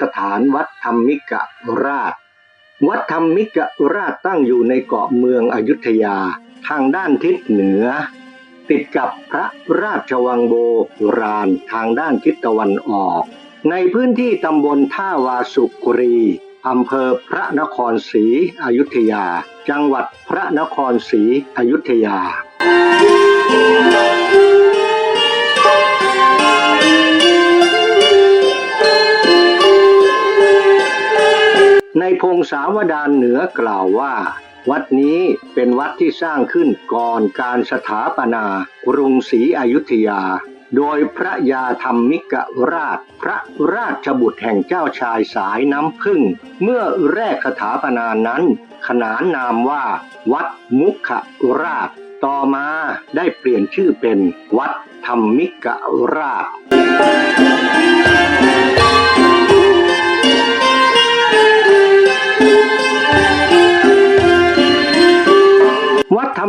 สถานวัดธรรมิกราช วัดธรรมิกราชตั้งอยู่ในเกาะเมืองอยุธยาทางด้านทิศเหนือ ติดกับพระราชวังโบราณทางด้านทิศตะวันออก ในพื้นที่ตำบลท่าวาสุกรีอำเภอพระนครศรีอยุธยา จังหวัดพระนครศรีอยุธยา พงศาวดารเหนือกล่าวว่า วัดนี้เป็นวัดที่สร้างขึ้นก่อนการสถาปนากรุงศรีอยุธยา โดยพระยาธรรมิกราช พระราชบุตรแห่งเจ้าชายสายน้ำพึ่ง เมื่อแรกสถาปนานั้น ขนานนามว่า วัดมุขราช ต่อมาได้เปลี่ยนชื่อเป็นวัดธรรมิกราช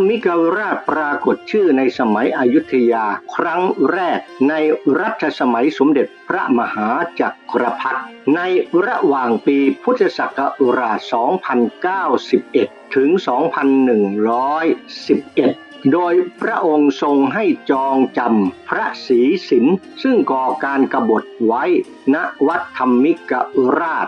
มิกราชปรากฏชื่อในสมัยอยุธยา ครั้งแรกในรัชสมัยสมเด็จพระมหาจักรพรรดิในระหว่างปีพุทธศักราช 2091 ถึง 2111โดยพระองค์ทรงให้จองจำพระศรีสินซึ่งก่อการกบฏไว้ณวัดธรรมิกราช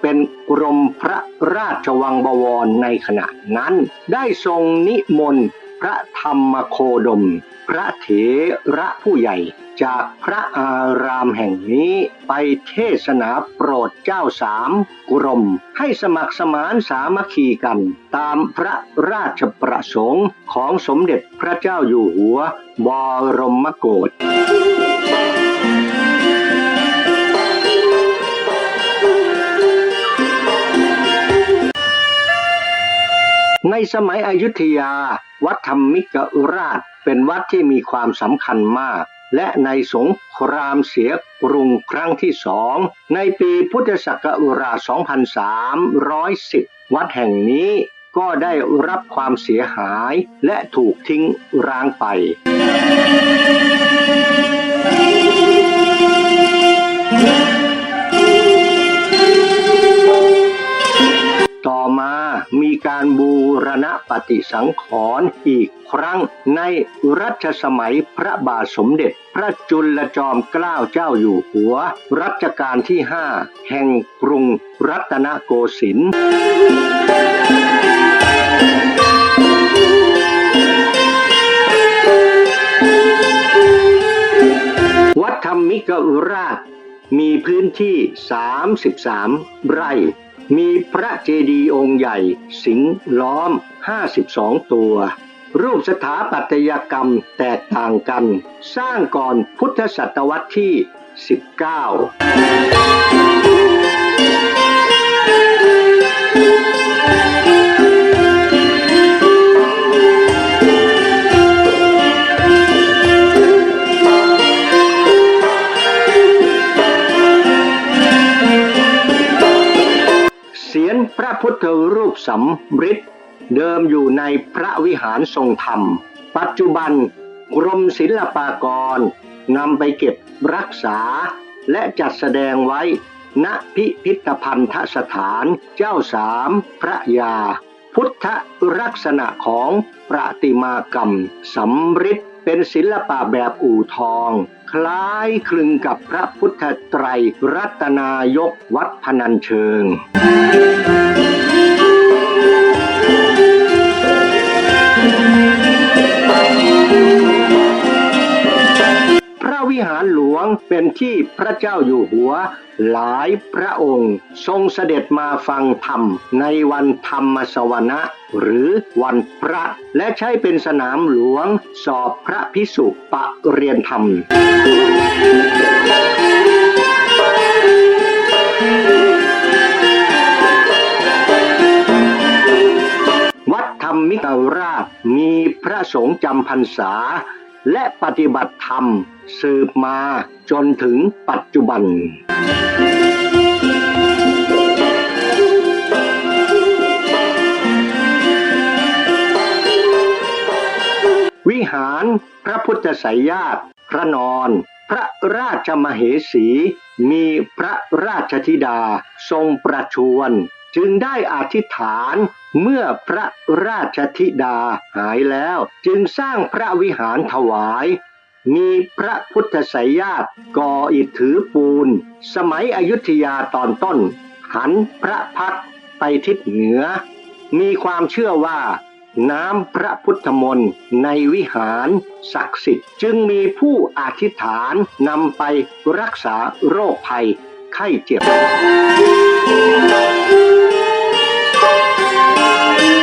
เป็นกรมพระราชวังบวรในขณะนั้น ได้ทรงนิมนต์พระธรรมโคดม พระเถระผู้ใหญ่จากพระอารามแห่งนี้ไปเทศนาโปรดเจ้าสามกรม ให้สมัครสมานสามัคคีกัน ตามพระราชประสงค์ของสมเด็จพระเจ้าอยู่หัว บรมโกศ สมัยอยุธยา วัดธรรมิกราช เป็นวัดที่มีความสำคัญมาก และในสงครามเสียกรุงครั้งที่สอง ในปีพุทธศักราช 2310 วัดแห่งนี้ก็ได้รับความเสียหายและถูกทิ้งร้างไป ปฏิสังขรณ์อีกครั้งในรัชสมัยพระบาทสมเด็จ พระจุลจอมเกล้าเจ้าอยู่หัว รัชกาลที่ห้าแห่งกรุงรัตนโกสินทร์วัดธรรมิกราช มีพื้นที่ 33 ไร่ มีพระเจดีย์องค์ใหญ่ สิงล้อม 52 ตัว รูปสถาปัตยกรรมแตกต่างกัน สร้างก่อนพุทธศตวรรษที่ 19เสียนพระพุทธรูปสำริด เดิมอยู่ในพระวิหารทรงธรรม ปัจจุบันกรมศิลปากรนำไปเก็บรักษา และจัดแสดงไว้ ณพิพิธภัณฑสถานเจ้าสามพระยา พุทธลักษณะของประติมากรรมสำริดเป็นศิลปะแบบอู่ทอง คล้ายคลึงกับพระพุทธไตรรัตนายกวัดพนัญเชิง งเป็นที่พระเจ้าอยู่หัว หลายพระองค์ ทรงเสด็จมาฟังธรรม ในวันธรรมสวนะหรือวันพระ และใช้เป็นสนามหลวงสอบพระพิสุปะเรียนธรรมวัดธรรมิกราชมีพระสงฆ์จำพรรษา และปฏิบัติธรรมสืบมาจนถึงปัจจุบัน วิหารพระพุทธไสยญาติพระนอน พระราชมเหสี มีพระราชธิดาทรงประชวร จึงได้อธิษฐานเมื่อพระราชธิดาหายแล้ว จึงสร้างพระวิหารถวาย มีพระพุทธไสยาตก่ออิฐถือปูน สมัยอยุธยาตอนต้น หันพระพักตร์ไปทิศเหนือ มีความเชื่อว่า น้ำพระพุทธมนต์ในวิหารศักดิ์สิทธิ์จึงมีผู้อธิษฐานนำไปรักษาโรคภัยไข้เจ็บ Thank you.